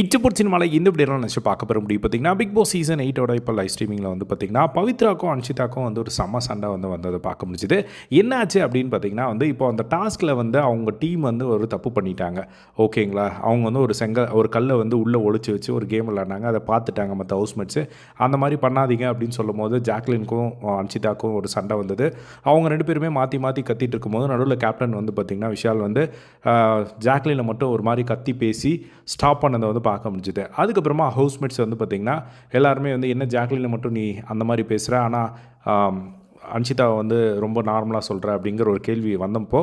இச்சப்பூர் சினிமாவில் இந்த இப்படியெல்லாம் நினச்சி பார்க்க பெற முடியும். பார்த்தீங்கன்னா பிக் பாஸ் சீசன் எயிட்டோட இப்போ லைவ் ஸ்ட்ரீமிங்கில் வந்து பார்த்தீங்கன்னா பவித்ராக்கும் அன்ஷிதாக்கும் வந்து ஒரு செம்ம சண்டை வந்து வந்ததை பார்க்க முடிஞ்சுது. என்னாச்சு அப்படின்னு பார்த்தீங்கன்னா வந்து இப்போ அந்த டாஸ்கில் வந்து அவங்க டீம் வந்து ஒரு தப்பு பண்ணிட்டாங்க. ஓகேங்களா? அவங்க வந்து ஒரு செங்கல் ஒரு கல்லை வந்து உள்ளே ஒழிச்சு வச்சு ஒரு கேம் விளாண்டாங்க அதை பார்த்துட்டாங்க மற்ற ஹவுஸ்மேட்ஸு அந்த மாதிரி பண்ணாதீங்க அப்படின்னு சொல்லும் போது ஜாக்லினுக்கும் அன்ஷிதாக்கும் ஒரு சண்டை வந்தது. அவங்க ரெண்டு பேருமே மாற்றி மாற்றி கத்திட்டு இருக்கும்போது நடுவில் கேப்டன் வந்து பார்த்திங்கன்னா விஷால் வந்து ஜாக்லினை மட்டும் ஒரு மாதிரி கத்தி பேசி ஸ்டாப் பண்ணதை வந்து பார்க்க முடிஞ்சுது. அதுக்கப்புறமா ஹவுஸ்மேட்ஸ் வந்து பார்த்திங்கன்னா எல்லாருமே வந்து என்ன ஜாக்லினை மட்டும் நீ அந்த மாதிரி பேசுகிற ஆனால் அன்ஷிதாவை வந்து ரொம்ப நார்மலாக சொல்கிற அப்படிங்கிற ஒரு கேள்வி வந்தப்போ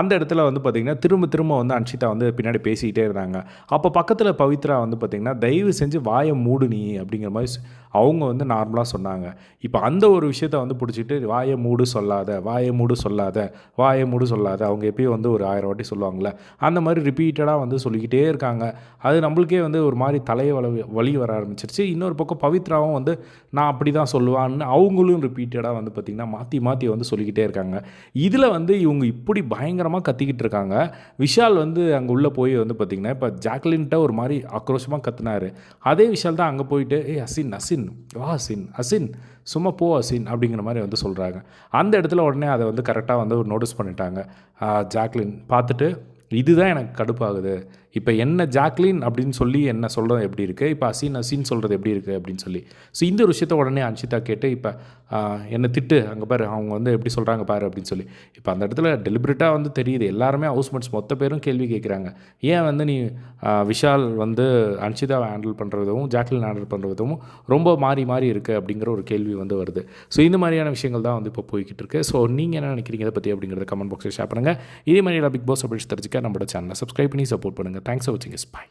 அந்த இடத்துல வந்து பார்த்திங்கன்னா திரும்ப திரும்ப வந்து அன்ஷிதா வந்து பின்னாடி பேசிக்கிட்டே இருந்தாங்க. அப்போ பக்கத்தில் பவித்ரா வந்து பார்த்திங்கன்னா தயவு செஞ்சு வாயை மூடு நீ அப்படிங்கிற மாதிரி அவங்க வந்து நார்மலாக சொன்னாங்க. இப்போ அந்த ஒரு விஷயத்த வந்து பிடிச்சிட்டு வாயை மூடு சொல்லாத வாயை மூடு சொல்லாத வாயை மூடு சொல்லாத அவங்க எப்பயும் வந்து ஒரு ஆயிரம் வாட்டி சொல்லுவாங்கள்ல அந்த மாதிரி ரிப்பீட்டடாக வந்து சொல்லிக்கிட்டே இருக்காங்க. அது நம்மளுக்கே வந்து ஒரு மாதிரி தலையை வலி வழி வர ஆரம்பிச்சிருச்சு. இன்னொரு பக்கம் பவித்ராவும் வந்து நான் அப்படி தான் சொல்லுவான்னு அவங்களும் ரிப்பீட்டடாக வந்து பார்த்திங்கன்னா மாற்றி மாற்றி வந்து சொல்லிக்கிட்டே இருக்காங்க. இதில் வந்து இவங்க இப்படி பயங்கர பயங்கரமாக கத்திக்கிட்டு இருக்காங்க. விஷால் வந்து அங்கே உள்ளே போய் வந்து பார்த்திங்கன்னா இப்போ ஜாக்லின்ட்ட ஒரு மாதிரி ஆக்ரோஷமாக கத்துனாரு. அதே விஷால் தான் அங்கே போயிட்டு ஏ அசின் அசின் வா அசின் அசின் சும்மா போ அசின் அப்படிங்கிற மாதிரி வந்து சொல்கிறாங்க அந்த இடத்துல உடனே அதை வந்து கரெக்டாக வந்து நோட்டீஸ் பண்ணிட்டாங்க. ஜாக்லின் பார்த்துட்டு இதுதான் எனக்கு கடுப்பாகுது. இப்போ என்ன ஜாக்லின் அப்படின்னு சொல்லி என்ன சொல்கிறது எப்படி இருக்குது இப்போ அசீன் அசீன் சொல்கிறது எப்படி இருக்குது அப்படின்னு சொல்லி. ஸோ இந்த ஒரு விஷயத்த உடனே அன்ஷிதா கேட்டு இப்போ என்னை திட்டு அங்கே பாரு அவங்க வந்து எப்படி சொல்கிறாங்க பாரு அப்படின்னு சொல்லி. இப்போ அந்த இடத்துல டெலிபரேட்டாக வந்து தெரியுது. எல்லாருமே ஹவுஸ்மேட்ஸ் மொத்த பேரும் கேள்வி கேட்குறாங்க ஏன் வந்து நீ விஷால் வந்து அன்ஷிதாவை ஹேண்டில் பண்ணுற விதமும் ஜாக்லின் ஹேண்டில் பண்ணுற விதமும் ரொம்ப மாறி மாறி இருக்குது அப்படிங்கிற ஒரு கேள்வி வந்து வருது. ஸோ இந்த மாதிரியான விஷயங்கள் தான் வந்து இப்போ போய்கிட்டு இருக்கு. ஸோ நீங்கள் என்ன நினைக்கிறீங்க? இதை பற்றி அப்படிங்கிறத கமெண்ட் பாக்ஸில் ஷேர் பண்ணுங்கள் இதே மாதிரி பிக் பாஸ் அப்படின்னு தெரிஞ்சுக்க நம்மளோட சேனலை சப்ஸ்கிரைப் பண்ணி சப்போர்ட் பண்ணுங்கள் Thanks for watching us. Bye.